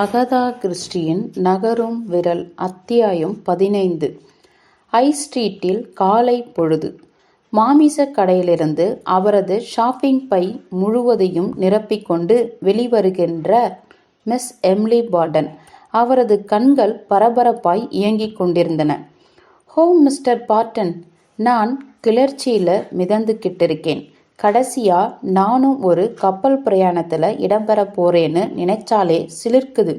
Agatha கிறிஸ்டியின் நகரும் விரல் அத்தியாயம் பதினைந்து. ஐ ஸ்ட்ரீட்டில் காலை பொழுது. மாமிசக் கடையிலிருந்து அவரது ஷாப்பிங் பை முழுவதையும் நிரப்பிக்கொண்டு வெளிவருகின்ற மிஸ் எம்லி பார்டன் அவரது கண்கள் பரபரப்பாய் இயங்கிக் கொண்டிருந்தன. ஹோ மிஸ்டர் பார்டன் நான் கிளர்ச்சியில் மிதந்துக்கிட்டிருக்கேன் கடைசியா நானும் ஒரு கப்பல் பிரயாணத்தில் இடம்பெற போறேன்னு நினைச்சாலே சிலிர்க்குது.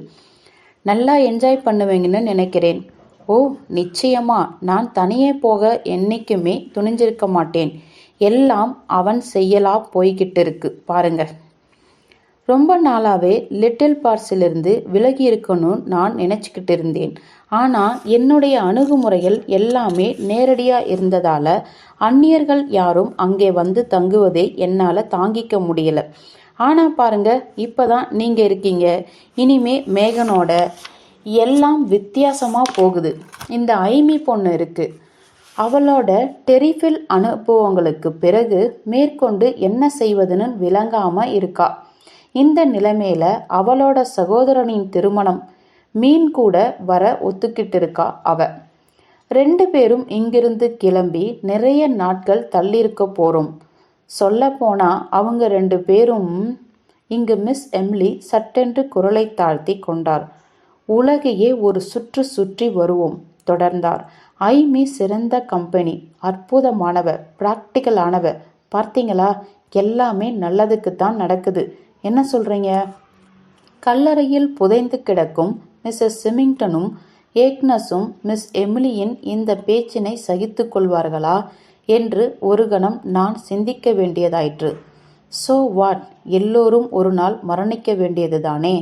நல்லா என்ஜாய் பண்ணுவீங்கன்னு நினைக்கிறேன். ஓ நிச்சயமா. நான் தனியே போக என்னைக்குமே துணிஞ்சிருக்க மாட்டேன். எல்லாம் அவன் செய்யலா போய்கிட்டு இருக்கு. பாருங்க. ரொம்ப நாளாவே லிட்டில் பார்ஸிலிருந்து விலகி இருக்கணும்னு நான் நினச்சிக்கிட்டு இருந்தேன் ஆனால் என்னுடைய அணுகுமுறைகள் எல்லாமே நேரடியாக இருந்ததால் அந்நியர்கள் யாரும் அங்கே வந்து தங்குவதை என்னால் தாங்கிக்க முடியலை. ஆனால் பாருங்க இப்போ தான் நீங்கள் இருக்கீங்க. இனிமே மேகனோட எல்லாம் வித்தியாசமாக போகுது. இந்த ஐமி பொண்ணு இருக்குது அவளோட டெரிஃபில் அனுபவங்களுக்கு பிறகு மேற்கொண்டு என்ன செய்வதுன்னு விளங்காமல் இருக்கா. இந்த நிலைமையில அவளோட சகோதரனின் திருமணம் மீன் கூட வர ஒத்துக்கிட்டு இருக்கா அவ. ரெண்டு பேரும் இங்கிருந்து கிளம்பி நிறைய நாட்கள் தள்ளியிருக்க போறோம். சொல்ல போனா அவங்க ரெண்டு பேரும் இங்கு மிஸ் எம்லி சட்டென்று குரலை தாழ்த்தி கொண்டார். உலகையே ஒரு சுற்று சுற்றி வருவோம் தொடர்ந்தார். ஐ மீ சிறந்த கம்பெனி அற்புதமானவ பிராக்டிக்கலானவ பார்த்தீங்களா? எல்லாமே நல்லதுக்கு தான் நடக்குது. என்ன சொல்றீங்க? கல்லறையில் புதைந்து கிடக்கும் மிஸ்ஸஸ் சிமிங்டனும் ஏக்னஸும் மிஸ் எமிலியின் இந்த பேச்சினை சகித்து கொள்வார்களா என்று ஒரு கணம் நான் சிந்திக்க வேண்டியதாயிற்று. சோ வாட் எல்லோரும் ஒரு நாள் மரணிக்க வேண்டியதுதானே?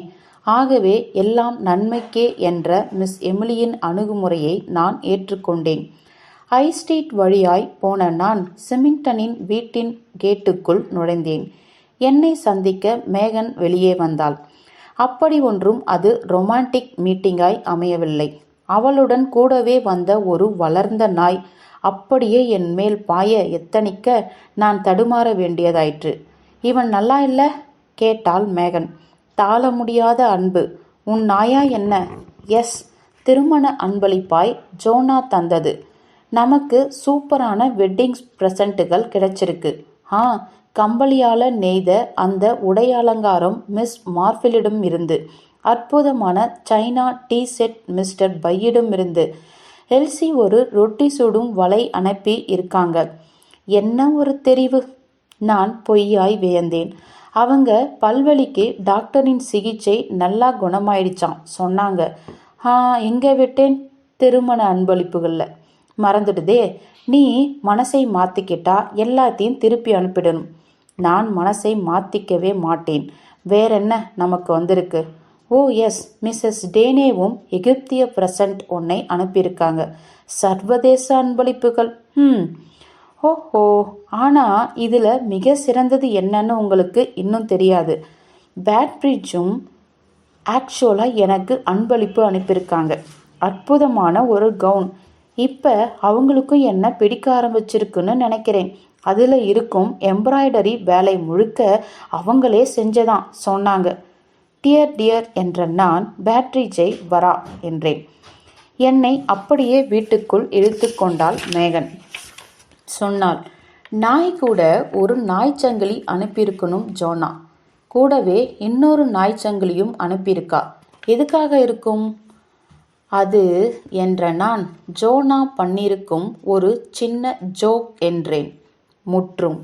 ஆகவே எல்லாம் நன்மைக்கே என்ற மிஸ் எமிலியின் அணுகுமுறையை நான் ஏற்றுக்கொண்டேன். ஐ ஸ்ட்ரீட் வழியாய் போன நான் சிமிங்டனின் வீட்டின் கேட்டுக்குள் நுழைந்தேன். என்னை சந்திக்க மேகன் வெளியே வந்தாள். அப்படி ஒன்றும் அது ரொமான்டிக் மீட்டிங்காய் அமையவில்லை. அவளுடன் கூடவே வந்த ஒரு வளர்ந்த நாய் அப்படியே என் மேல் பாய எத்தனிக்க நான் தடுமாற வேண்டியதாயிற்று. இவன் நல்லா இல்ல? கேட்டாள் மேகன். தாள முடியாத அன்பு. உன் நாயா என்ன? எஸ். திருமண அன்பளிப்பாய் ஜோனா தந்தது. நமக்கு சூப்பரான வெட்டிங் ப்ரெசண்ட்டுகள் கிடைச்சிருக்கு. ஆ கம்பளியால நெய்த அந்த உடையலங்காரம் மிஸ் மார்ஃபிலிடம் இருந்து அற்புதமான சைனா டீ செட் மிஸ்டர் பையிடம் இருந்து. எல்சி ஒரு ரொட்டி சுடும் வலை அனுப்பி இருக்காங்க. என்ன ஒரு தெரிவு? நான் பொய்யாய் வியந்தேன். அவங்க பல்வழிக்கு டாக்டரின் சிகிச்சை நல்லா குணமாயிடுச்சான் சொன்னாங்க. ஆ எங்கே விட்டேன் திருமண அன்பளிப்புகளில். மறந்துடுதே. நீ மனசை மாற்றிக்கிட்டா எல்லாத்தையும் திருப்பி அனுப்பிடணும். நான் மனசை மாற்றிக்கவே மாட்டேன். வேறென்ன நமக்கு வந்திருக்கு? ஓ எஸ். மிஸ்ஸஸ் டேனேவும் எகிப்திய பிரசன்ட் ஒன்னை அனுப்பியிருக்காங்க. சர்வதேச அன்பளிப்புகள். ம் ஓஹோ. ஆனால் இதில் மிக சிறந்தது என்னன்னு உங்களுக்கு இன்னும் தெரியாது. பேட்ரிட்ஜும் ஆக்சுவலாக எனக்கு அன்பளிப்பு அனுப்பியிருக்காங்க. அற்புதமான ஒரு கவுன். இப்போ அவங்களுக்கும் என்ன பிடிக்க ஆரம்பிச்சிருக்குன்னு நினைக்கிறேன். அதில் இருக்கும் எம்ப்ராய்டரி வேலை முழுக்க அவங்களே செஞ்சதான் சொன்னாங்க. டியர் டியர் என்ற நான் பேட்ரி ஜெய் வரா என்றேன். என்னை அப்படியே வீட்டுக்குள் இழுத்து கொண்டாள் மேகன். சொன்னாள் நாய் கூட ஒரு நாய்ச்சங்கிலி அனுப்பியிருக்கணும் ஜோனா. கூடவே இன்னொரு நாய்ச்சங்கிலியும் அனுப்பியிருக்கா. எதுக்காக இருக்கும்? அது என்ற நான் ஜோனா பண்ணியிருக்கும் ஒரு சின்ன ஜோக் என்றேன். முற்றும்.